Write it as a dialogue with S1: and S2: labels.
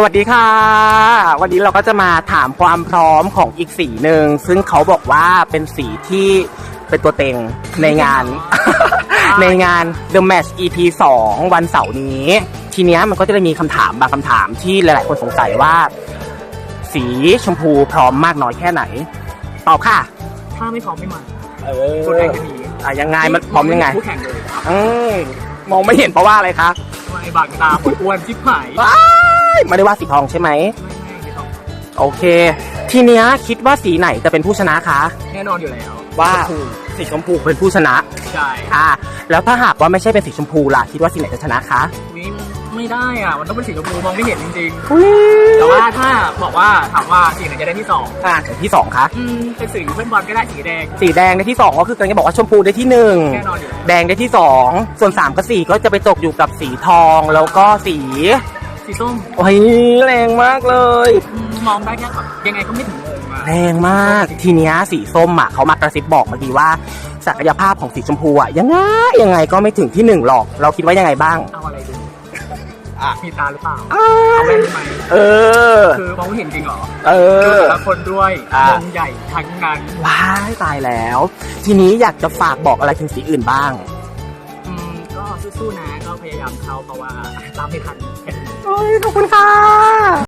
S1: สวัสดีค่ะ วันนี้เราก็จะมาถามความพร้อมของอีกสีหนึ่งซึ่งเขาบอกว่าเป็นสีที่เป็นตัวเต็งในงาน ในงาน The Match EP 2 วันเสาร์นี้ ทีเนี้ยมันก็จะได้มีคำถามบางคำถามที่หลาย ๆ คนสงสัยว่า สีชมพูพร้อมมากน้อยแค่ไหน ตอบค่ะ
S2: ถ้าไม่พร้อมไม่มา
S1: เอ
S2: ตัวแทนจะมี
S1: อะยังไงมันพร้อมยังไง
S2: คู่แข่งเลย
S1: อืมมองไม่เห็นเพราะว่าอะไรคะ
S2: ทำไมบางตาปวดอ้วนชิบหาย
S1: ว้ายไม่ได้ว่าสีทองใช่ไหม
S2: ไม่ไม่ไม่ต้อง
S1: โอเค ทีเนี้ยคิดว่าสีไหนจะเป็นผู้ชนะคะ
S2: แน่นอนอยู่แล้ว
S1: ว่า
S2: ชมพู
S1: สีชมพูเป็นผู้ชนะ
S2: ใช่
S1: อ่า แล้วถ้าหากว่าไม่ใช่เป็นสีชมพูล่ะ คิดว่าสีไหนจะชนะคะ
S2: วิไม่ได้อะ มันต้องเป็นสีชมพูมองไม่เห็นจริง
S1: อุ๊ย
S2: ๆแต่ว่าถ้าบอกว่าถามว่าสีไหนจะได้ที่สอง
S1: อ่าสีที่สองคะ
S2: อืมเป็นสีเพื่อนบอลก็ได้สีแดง
S1: สีแดงได้ที่สองก็คือกำลังจะบอกว่าชมพูได้ที่หนึ่ง
S2: แน่นอนอยู่แล้ว
S1: แดงได้ที่สองส่วนสามกับสี่ก็จะไปตกอยู่กับสีทองแล้วก็สี
S2: สีส้ม
S1: โอ้ยแรงมากเลย
S2: อืมมองได้แค่แบบยังไงก็ไม่ถึงเลยมา
S1: แรงมาก ทีเนี้ยสีส้มอะเขามากระซิบบอกเมื่อกี้ว่า ศักยภาพของสีชมพูอะยังไงยังไงก็ไม่ถึงที่หนึ่งหรอก เราคิดว่ายังไงบ้าง
S2: เอาอะไรดูอะมีตาหรือเปล่า
S1: อ้า
S2: เอา
S1: ว
S2: แว่นได้ไหม
S1: เออ
S2: คือมองไม่เห็นจริงเหรอ
S1: เอ
S2: ดู
S1: อ
S2: แต่ละคนด้วย
S1: อะ
S2: มองใหญ่ทั้งนั้น
S1: ว้ายตายแล้ว ทีนี้อยากจะฝากบอกอะไรถึงสีอื่นบ้าง
S2: อืมก็ สู้ๆนะก็พยายามเข้าเพราะว่าตามไม่ทัน
S1: โอ้ยขอบคุณค่ะ